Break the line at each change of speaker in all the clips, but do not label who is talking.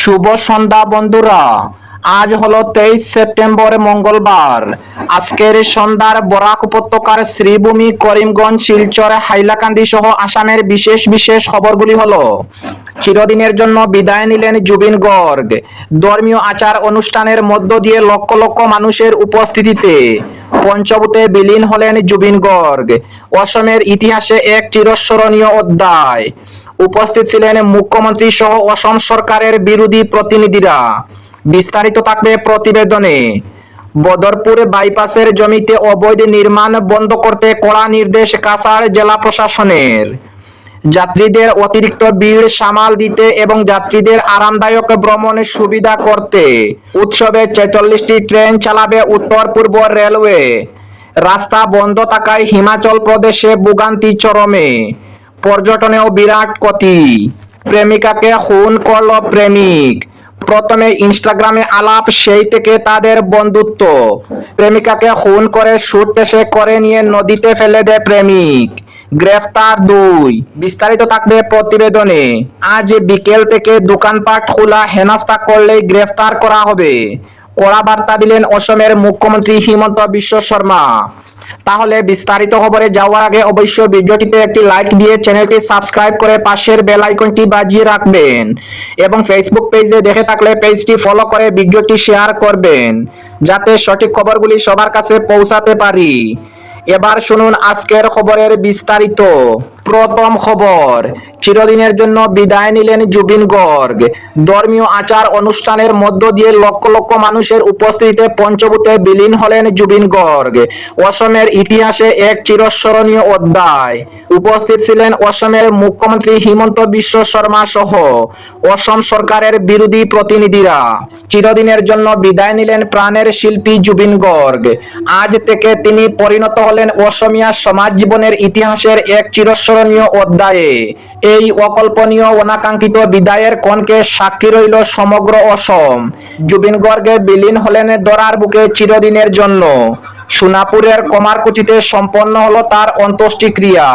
শুভ সন্ধ্যা বন্ধুরা। আজ হলো তেইশ সেপ্টেম্বর, মঙ্গলবার। আজকের সন্ধ্যার বরাক উপত্যকার শ্রীভূমি করিমগঞ্জ, শিলচর, হাইলাকান্দি সহ আসামের বিশেষ বিশেষ খবরগুলি হলো, চিরদিনের জন্য বিদায় নিলেন জুবিন গর্গ। ধর্মীয় আচার অনুষ্ঠানের মধ্য দিয়ে লক্ষ লক্ষ মানুষের উপস্থিতিতে পঞ্চভূতে বিলীন হলেন জুবিন গর্গ। অসমের ইতিহাসে এক চিরস্মরণীয় অধ্যায়। উপস্থিত ছিলেন মুখ্যমন্ত্রী সহ অসম সরকারের বিরোধী প্রতিনিধিরা। বিস্তারিত থাকবে প্রতিবেদনে। বদরপুর বাইপাসের জমিতে অবৈধ নির্মাণ বন্ধ করতে কড়া নির্দেশ কাছাড় জেলা প্রশাসনের। যাত্রীদের অতিরিক্ত ভিড় সামাল দিতে এবং যাত্রীদের আরামদায়ক ভ্রমণের সুবিধা করতে উৎসবে ছেচল্লিশটি ট্রেন চালাবে উত্তর পূর্ব রেলওয়ে। রাস্তা বন্ধ থাকায় হিমাচল প্রদেশে ভোগান্তি চরমে। পর্যটনেও বিরাট ক্ষতি। প্রেমিকাকে খুন করল প্রেমিক। প্রথমে ইনস্টাগ্রামে আলাপ, সেই থেকে তাদের বন্ধুত্ব। প্রেমিকাকে খুন করে শুট পেশে করে নিয়ে নদীতে ফেলে দেয় প্রেমিক। গ্রেফতার দুই। বিস্তারিত থাকবে প্রতিবেদনে। আজ বিকেল থেকে দোকানপাট খোলা হেনাস্তা করলেই গ্রেফতার করা হবে। কড়া বার্তা দিলেন অসমের মুখ্যমন্ত্রী হিমন্ত বিশ্ব শর্মা। তাহলে বিস্তারিত খবরে যাওয়ার আগে অবশ্যই ভিডিওটিতে একটি লাইক দিয়ে চ্যানেলটি সাবস্ক্রাইব করে পাশের বেল আইকনটি বাজিয়ে রাখবেন এবং ফেসবুক পেজে দেখে থাকলে পেজটি ফলো করে ভিডিওটি শেয়ার করবেন, যাতে সঠিক খবরগুলি সবার কাছে পৌঁছাতে পারি। এবার শুনুন আজকের খবরের বিস্তারিত। প্রথম খবর, চিরদিনের জন্য বিদায় নিলেন জুবিন গর্গ। ধর্মীয় আচার অনুষ্ঠানের মধ্য দিয়ে লক্ষ লক্ষ মানুষের উপস্থিতিতে পঞ্চভূতে বিলীন হলেন জুবিন গর্গ। অসমের ইতিহাসে এক চিরস্মরণীয় অধ্যায়। উপস্থিত ছিলেন অসমের মুখ্যমন্ত্রী হিমন্ত বিশ্ব শর্মা সহ অসম সরকারের বিরোধী প্রতিনিধিরা। চিরদিনের জন্য বিদায় নিলেন প্রাণের শিল্পী জুবিন গর্গ। আজ থেকে তিনি পরিণত হলেন অসমিয়া সমাজ জীবনের ইতিহাসের এক চিরস্মরণীয় অধ্যায়ে। এই অকল্পনীয় অনাকাঙ্ক্ষিত বিদায়ের কণকে সাক্ষী রইল সমগ্র অসম। জুবিন গর্গে বিলীন হলেন দরার বুকে চিরদিনের জন্য। সোনাপুরের কমারকুচিতে সম্পন্ন হলো তার অন্ত্যেষ্টিক্রিয়া।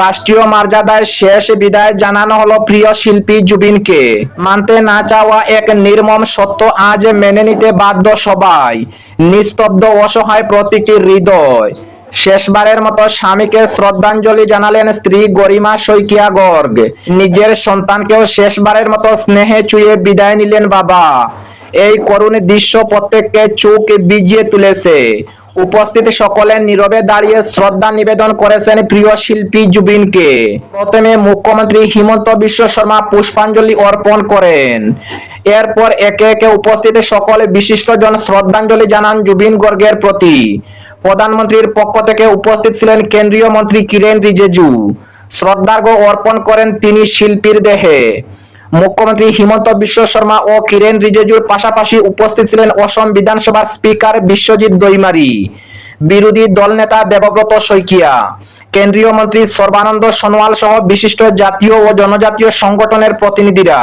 রাষ্ট্রীয় মর্যাদায় শেষ বিদায় জানানো হলো প্রিয় শিল্পী জুবিনকে। মানতে না চাওয়া এক নির্মম সত্য আজ মেনে নিতে বাধ্য সবাই। নিস্তব্ধ অসহায় প্রতিটি হৃদয়। শেষবারের মতো স্বামীকে শ্রদ্ধাঞ্জলি জানালেন স্ত্রী গরিমা শইকিয়া গর্গ। নিজের সন্তানকেও শেষবারের মতো স্নেহে চুয়ে বিদায় নিলেন বাবা। এই করুণ দৃশ্য প্রত্যেককে চোখ বিজিয়ে তুলেছে। উপস্থিত সকলে নীরবে দাঁড়িয়ে শ্রদ্ধা নিবেদন করেছেন প্রিয় শিল্পী জুবিনকে। প্রথমে মুখ্যমন্ত্রী হিমন্ত বিশ্ব শর্মা পুষ্পাঞ্জলি অর্পণ করেন। এরপর একে একে উপস্থিত সকলে বিশিষ্টজন শ্রদ্ধাঞ্জলি জানান জুবিন গর্গের প্রতি। প্রধানমন্ত্রীর পক্ষ থেকে উপস্থিত ছিলেন কেন্দ্রীয় মন্ত্রী কিরেন রিজেজু। শ্রদ্ধার্ঘ্য অর্পণ করেন তিনি শিল্পীর দেহে। মুখ্যমন্ত্রী হিমন্ত বিশ্ব শর্মা ও কিরেন রিজিজুর পাশাপাশি উপস্থিত ছিলেন অসম বিধানসভার স্পিকার বিশ্বজিৎ দৈমারি। বিরোধী দলনেতা দেবব্রত শইকিয়া। কেন্দ্রীয় মন্ত্রী সর্বানন্দ সোনোয়াল সহ বিশিষ্ট জাতীয় ও জনজাতীয় সংগঠনের প্রতিনিধিরা।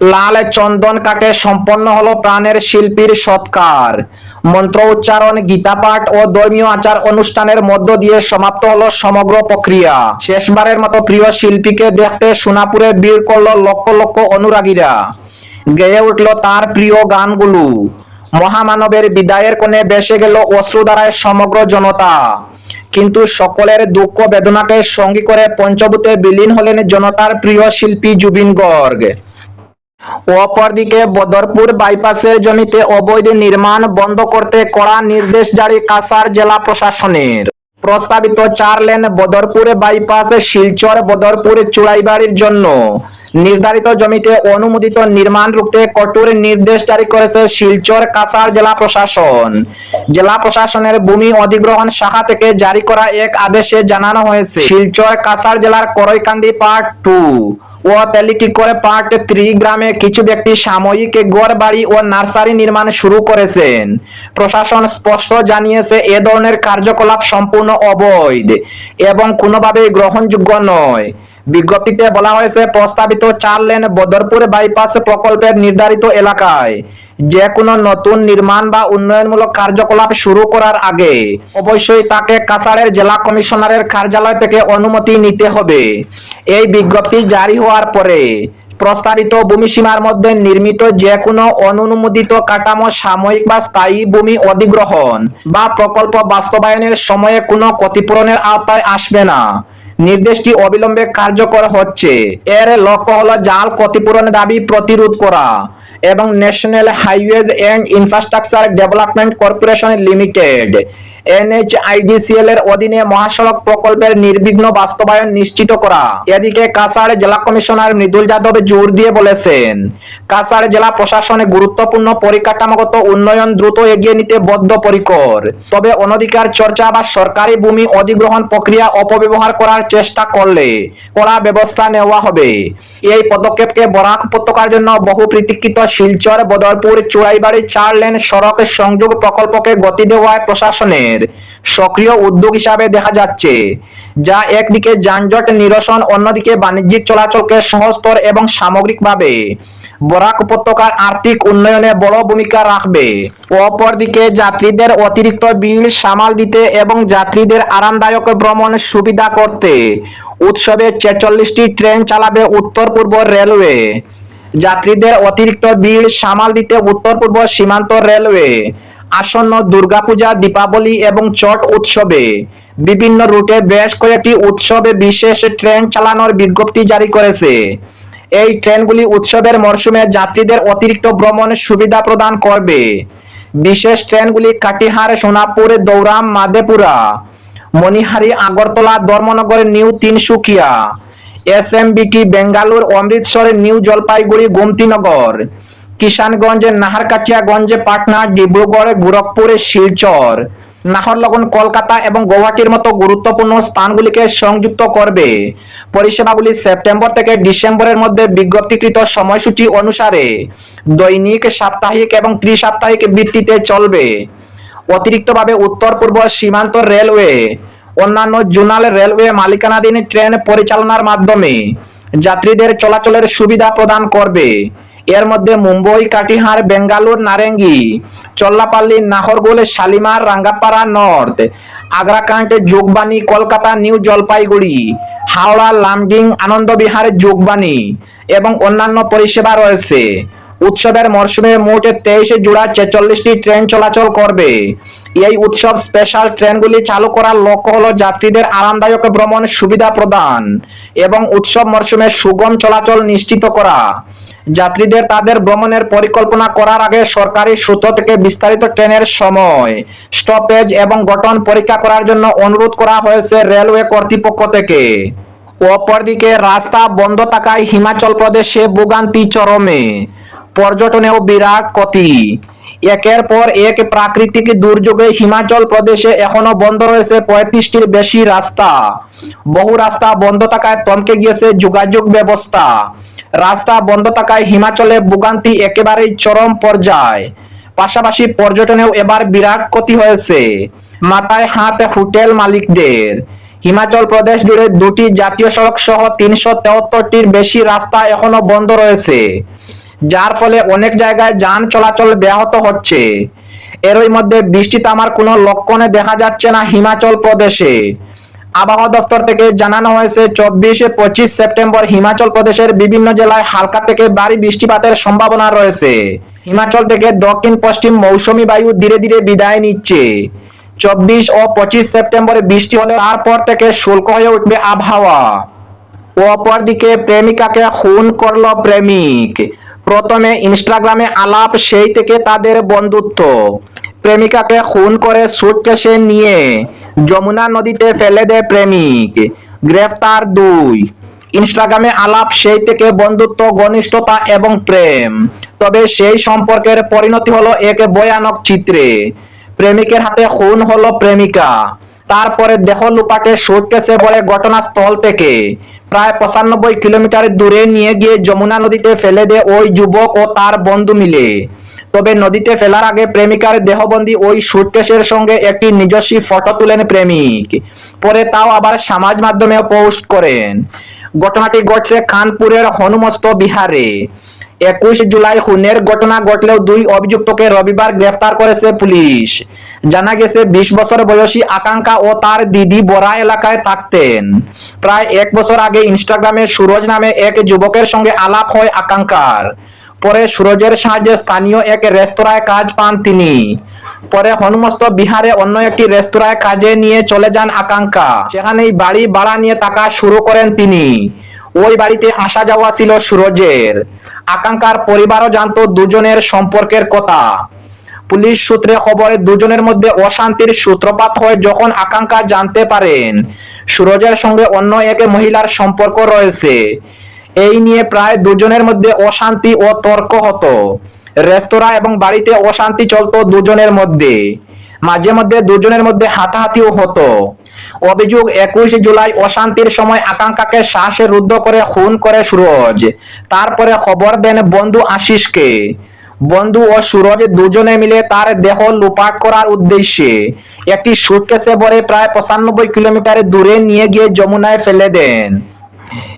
লাল চন্দন কাটে সম্পন্ন হলো? প্রাণের শিল্পীর সৎকার। মন্ত্র উচ্চারণ, গীতা পাঠ ও ধর্মীয় আচার অনুষ্ঠানের মধ্য দিয়ে সমাপ্ত হলো সমগ্র প্রক্রিয়া। শেষবারের মতো প্রিয় শিল্পীকে দেখতে সোনাপুরে ভিড় করল লক্ষ লক্ষ অনুরাগীরা। গেয়ে উঠল তার প্রিয় গানগুলো। মহামানবের বিদায়ের কোণে বেসে গেল অশ্রুধারায় সমগ্র জনতা। কিন্তু সকলের দুঃখ বেদনাকে সঙ্গী করে পঞ্চভূতে বিলীন হলেন জনতার প্রিয় শিল্পী জুবিন গর্গ। অপরদিকে বদরপুর বাইপাসের জমিতে অবৈধ নির্মাণ বন্ধ করতে কড়া নির্দেশ জারি কাসার জেলা প্রশাসনের। প্রস্তাবিত চার লেন বদরপুর বাইপাস শিলচর বদরপুর চুড়াইবাড়ির জন্য। নির্ধারিত জমিতে অনুমোদিত নির্মাণ রুখতে কঠোর নির্দেশ জারি করেছে শিলচর কাছাড় জেলা প্রশাসন। জেলা প্রশাসনের ভূমি অধিগ্রহণ শাখা থেকে জারি করা এক আদেশে জানানো হয়েছে, শিলচর কাছাড় জেলার করৈকান্দি পার্ট টু ও তেলিকি করে পার্ট থ্রি গ্রামে কিছু ব্যক্তি সাময়িক গড় বাড়ি ও নার্সারি নির্মাণ শুরু করেছেন। প্রশাসন স্পষ্ট জানিয়েছে, এ ধরনের কার্যকলাপ সম্পূর্ণ অবৈধ এবং কোনোভাবেই গ্রহণযোগ্য নয়। বিজ্ঞপ্তিতে বলা হয়েছে, প্রস্তাবিত চার লেন বদরপুর বাইপাস প্রকল্পের নির্ধারিত এলাকায় যে কোনো নতুন নির্মাণ বা উন্নয়নমূলক কার্যকলাপ শুরু করার আগে অবশ্যই তাকে কাছাড়ের জেলা কমিশনারের কার্যালয় থেকে অনুমতি নিতে হবে। এই বিজ্ঞপ্তি জারি হওয়ার পরে প্রস্তাবিত ভূমিসীমার মধ্যে নির্মিত যে কোনো অনুমোদিত কাঠামো সাময়িক বা স্থায়ী ভূমি অধিগ্রহণ বা প্রকল্প বাস্তবায়নের সময়ে কোনো ক্ষতিপূরণের আওতায় আসবে না। নির্দেশটি অবিলম্বে কার্যকর হচ্ছে। এর লক্ষ্য হলো জাল ক্ষতিপূরণ দাবি প্রতিরোধ করা এবং national highways and infrastructure development corporation limited NHIDCL এর অধীনে মহাসড়ক প্রকল্পের নির্বিঘ্ন বাস্তবায়ন নিশ্চিত করা। এদিকে কাছাড় জেলা কমিশনার মৃদুল যাদব জোর দিয়ে বলেছেন, কাছাড় জেলা প্রশাসনে গুরুত্বপূর্ণ পরিকাঠামোগত উন্নয়ন দ্রুত এগিয়ে নিতে বদ্ধপরিকর। তবে অনধিকার চর্চা বা সরকারি ভূমি অধিগ্রহণ প্রক্রিয়া অপব্যবহার করার চেষ্টা করলে কড়া ব্যবস্থা নেওয়া হবে। এই পদক্ষেপকে বরাক উপত্যকার জন্য বহু প্রতীক্ষিত শিলচর, বদরপুর, চুড়াইবাড়ি, চার লেন সড়ক সংযোগ প্রকল্পকে গতি দেওয়ায় প্রশাসনের সক্রিয় উদ্যোগ হিসাবে দেখা যাচ্ছে, যা একদিকে যানজট নিরসন, অন্যদিকে বাণিজ্যিক চলাচলকে সহজতর এবং সামগ্রিকভাবে বরাক উপত্যকার আর্থিক উন্নয়নে বড় ভূমিকা রাখবে। অপরদিকে যাত্রীদের অতিরিক্ত বিল সামাল দিতে এবং যাত্রীদের আরামদায়ক ভ্রমণ সুবিধা করতে উৎসবে ছেচল্লিশটি ট্রেন চালাবে উত্তর পূর্ব রেলওয়ে। যাত্রীদের অতিরিক্ত বিল সামাল দিতে উত্তর পূর্ব সীমান্ত রেলওয়ে। আসন্ন দুর্গাপূজা, দীপাবলি এবং ছট উৎসবে। বিভিন্ন রুটে বেশ কয়েকটি উৎসবে বিশেষ ট্রেন চালানোর বিজ্ঞপ্তি জারি করেছে। এই ট্রেনগুলি উৎসবের মরশুমে যাত্রীদের অতিরিক্ত ভ্রমণ সুবিধা প্রদান করবে। বিশেষ ট্রেনগুলি Katihar, Sonapur, Dauram, Madhepura, Manihari, Agartala, Dharmanagar, new Tinsukia, S M VT Bengaluru, Amritsar, new Jalpaiguri Gomtinagar Kishanganj Narkatiaganj Patna, Dibrugarh, Gorakhpur, Silchar. Naharlagun Kolkata এবং গৌহাটির মতো গুরুত্বপূর্ণ স্থানগুলিকে সংযুক্ত করবে। পরিষেবাগুলি সেপ্টেম্বর থেকে ডিসেম্বরের মধ্যে বিজ্ঞপ্তিকৃত সময়সূচি অনুসারে দৈনিক, সাপ্তাহিক এবং ত্রিসাপ্তাহিক ভিত্তিতে চলবে। অতিরিক্তভাবে উত্তর পূর্ব সীমান্ত রেলওয়ে, অন্যান্য জোনাল রেলওয়ে মালিকানাধীন ট্রেন পরিচালনার মাধ্যমে যাত্রীদের চলাচলের সুবিধা প্রদান করবে। এর মধ্যে মুম্বই, কাটিহার, বেঙ্গালুর, নারেঙ্গি, চল্লাপাল্লি, নাহরগোল, শালিমার, রাঙ্গাপাড়া, নর্থ আগ্রাকান্ট যোগবাণী, কলকাতা, নিউ জলপাইগুড়ি, হাওড়া, লামডিং, আনন্দবিহার, যোগবাণী এবং অন্যান্য পরিষেবা রয়েছে। উৎসবের মরশুমে মোট তেইশ জোড়া ছেচল্লিশটি ট্রেন চলাচল করবে। এই উৎসব স্পেশাল ট্রেনগুলি চালু করার লক্ষ্য হলো যাত্রীদের আরামদায়ক ভ্রমণ সুবিধা প্রদান এবং উৎসব মরশুমে সুগম চলাচল নিশ্চিত করা। যাত্রীদের তাদের ভ্রমণের পরিকল্পনা করার আগে সরকারি সূত্র থেকে বিস্তারিত ট্রেনের সময় স্টপেজ এবং গঠন পরীক্ষা করার জন্য অনুরোধ করা হয়েছে রেলওয়ে কর্তৃপক্ষ থেকে। অপরদিকে রাস্তা বন্ধ থাকায় হিমাচল প্রদেশে ভোগান্তি চরমে। পর্যটনেও বিরাট ক্ষতি। একের পর এক প্রাকৃতিক দুর্যোগে হিমাচল প্রদেশে এখনও বন্ধ রয়েছে পঁয়ত্রিশটির বেশি রাস্তা। বহু রাস্তা বন্ধ থাকায় থমকে গিয়েছে যোগাযোগ ব্যবস্থা। রাস্তা বন্ধ থাকায় হিমাচলে ভোগান্তি একেবারেই চরম পর্যায়। পাশাপাশি পর্যটনেও এবার বিরাট ক্ষতি হয়েছে। মাথায় হাত হোটেল মালিকদের। হিমাচল প্রদেশ জুড়ে দুটি জাতীয় সড়ক সহ তিনশো তেহত্তরটির বেশি রাস্তা এখনও বন্ধ রয়েছে। যার ফলে অনেক জায়গায় যান চলাচল ব্যাহত হচ্ছে। এরই মধ্যে বৃষ্টি থামার কোনো লক্ষণে দেখা যাচ্ছে না হিমাচল প্রদেশে। আবহাওয়া দপ্তর থেকে জানানো হয়েছে, চব্বিশে পঁচিশ সেপ্টেম্বর হিমাচল প্রদেশের বিভিন্ন জেলায় হালকা থেকে ভারী বৃষ্টিপাতের সম্ভাবনা রয়েছে। হিমাচল থেকে দক্ষিণ পশ্চিম মৌসুমী বায়ু ধীরে ধীরে বিদায় নিচ্ছে। চব্বিশ ও পঁচিশ সেপ্টেম্বরে বৃষ্টি হলে তারপর থেকে শুল্ক হয়ে উঠবে আবহাওয়া। অপরদিকে প্রেমিকাকে খুন করল প্রেমিক। প্রথমে ইনস্টাগ্রামে আলাপ, সেই থেকে তাদের বন্ধুত্ব। প্রেমিকাকে খুন করে সুটকেসে নিয়ে যমুনা নদীতে ফেলে দেয় প্রেমিক। গ্রেফতার দুই। ইনস্টাগ্রামে আলাপ, সেই থেকে বন্ধুত্ব, ঘনিষ্ঠতা এবং প্রেম। তবে সেই সম্পর্কের পরিণতি হলো এক ভয়ানক চিত্রে। প্রেমিকের হাতে খুন হলো প্রেমিকা। তারপরে দেহ লুপাকে সুটকেসে ভরে ঘটনাস্থল থেকে প্রায় পঁচানব্বই কিলোমিটার দূরে নিয়ে গিয়ে যমুনা নদীতে ফেলে দেয় ওই যুবক ও তার বন্ধু মিলে। তবে নদীতে ফেলার আগে প্রেমিকার দেহবন্দি ওই সুটকেশের সঙ্গে একটি নিজস্ব ফটো তুলেন প্রেমিক। পরে তাও আবার সমাজ মাধ্যমে পোস্ট করেন। ঘটনাটি ঘটছে খানপুরের হনুমস্ত বিহারে। একুশ জুলাই খুনের ঘটনা ঘটলেও দুই অভিযুক্তকে রবিবার গ্রেফতার করেছে পুলিশ। জানা গেছে, বিশ বছর বয়সী আকাঙ্ক্ষা ও তার দিদি বরা এলাকায় থাকতেন। প্রায় এক বছর আগে ইনস্টাগ্রামে সুরজ নামে এক যুবকের সঙ্গে আলাপ হয় আকাঙ্ক্ষার। পরে সুরজের সাহায্যে স্থানীয় এক রেস্তোরাঁয় কাজ পান তিনি। পরে হনুমস্ত বিহারে অন্য একটি রেস্তোরাঁয় কাজে নিয়ে চলে যান আকাঙ্ক্ষা। সেখানেই বাড়ি ভাড়া নিয়ে থাকা শুরু করেন তিনি। ওই বাড়িতে আসা যাওয়া ছিল সুরজের। আকাঙ্ক্ষার পরিবারও জানতো দুজনের সম্পর্কের কথা। পুলিশ সূত্রে খবরে দুজনের মধ্যে অশান্তির সূত্রপাত হয় যখন আকাঙ্ক্ষা জানতে পারেন। সুরজের সঙ্গে অন্য এক মহিলার সম্পর্ক রয়েছে। এই নিয়ে প্রায় দুজনের মধ্যে অশান্তি ও তর্ক হতো। রেস্তোরাঁ এবং বাড়িতে অশান্তি চলতো দুজনের মধ্যে। মাঝে মধ্যে দুজনের মধ্যে হাতাহাতিও হতো। অভিযোগ একুশ জুলাই অশান্তির সময় আকাঙ্ক্ষাকে শ্বাসে রুদ্ধ করে, খুন করে সুরজ। তারপরে খবর দেন বন্ধু আশিসকে। বন্ধু ও সুরজ দুজনে মিলে তার দেহ লুপাট করার উদ্দেশ্যে একটি সুটকেসে ভরে প্রায় পঁচানব্বই কিলোমিটার দূরে নিয়ে গিয়ে যমুনায় ফেলে দেন।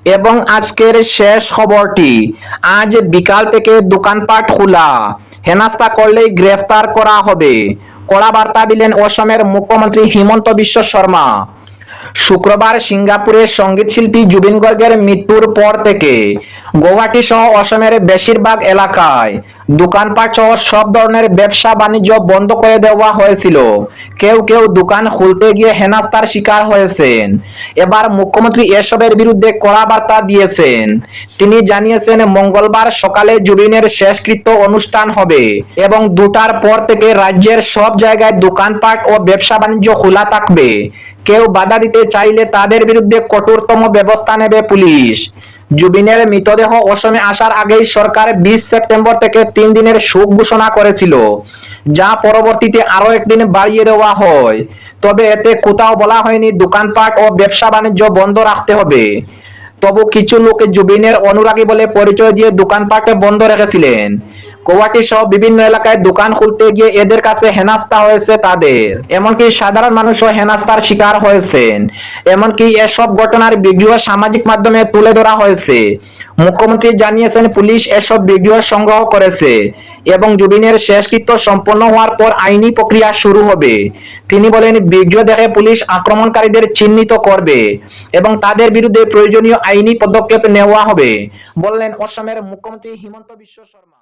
এবং আজকের শেষ খবরটি, আজ বিকাল থেকে দোকানপাট খোলা। হেনাস্তা করলেই গ্রেফতার করা হবে। কড়া বার্তা দিলেন অসমের মুখ্যমন্ত্রী হিমন্ত বিশ্ব শর্মা। শুক্রবার সিঙ্গাপুরে সংগীত শিল্পী জুবিন গর্গের মৃত্যুর পর থেকে গৌহাটি সহ অসমের বেশিরভাগ এলাকায় দোকানপাট সহ সব ধরনের ব্যবসা বাণিজ্য বন্ধ করে দেওয়া হয়েছিল। কেউ কেউ দোকান খুলতে গিয়ে হেনাস্তার শিকার হয়েছেন। এবার মুখ্যমন্ত্রী এসবের বিরুদ্ধে কড়া বার্তা দিয়েছেন। তিনি জানিয়েছেন, মঙ্গলবার সকালে জুবিনের শেষকৃত্য অনুষ্ঠান হবে এবং দুটার পর থেকে রাজ্যের সব জায়গায় দোকানপাট ও ব্যবসা বাণিজ্য খোলা থাকবে। কেউ বাধা দিতে চাইলে তাদের বিরুদ্ধে কঠোরতম ব্যবস্থা নেবে পুলিশ। জুবিনের মৃতদেহ অসমে আসার আগেই সরকার বিশ সেপ্টেম্বর থেকে তিন দিনের শোক ঘোষণা করেছিল, যা পরবর্তীতে আরও একদিন বাড়িয়ে দেওয়া হয়। তবে এতে কোথাও বলা হয়নি দোকানপাট ও ব্যবসা বাণিজ্য বন্ধ রাখতে হবে। তবু কিছু লোকে জুবিনের অনুরাগী বলে পরিচয় দিয়ে দোকানপাটে বন্ধ রেখেছিলেন। গৌহাটি সহ বিভিন্ন এলাকায় দোকান খুলতে গিয়ে এদের কাছে হেনাস্তা হয়েছে তাদের। এমনকি সাধারণ মানুষও হেনাস্তার শিকার হয়েছেন। এমনকি এসব ঘটনার ভিডিও সামাজিক মাধ্যমে তুলে ধরা হয়েছে। মুখ্যমন্ত্রী জানিয়েছেন, পুলিশ এসব ভিডিও সংগ্রহ করেছে এবং জুবিনের শেষকৃত্য সম্পন্ন হওয়ার পর আইনি প্রক্রিয়া শুরু হবে। তিনি বলেন, ভিডিও দেখে পুলিশ আক্রমণকারীদের চিহ্নিত করবে এবং তাদের বিরুদ্ধে প্রয়োজনীয় আইনি পদক্ষেপ নেওয়া হবে। বললেন অসমের মুখ্যমন্ত্রী হিমন্ত বিশ্ব শর্মা।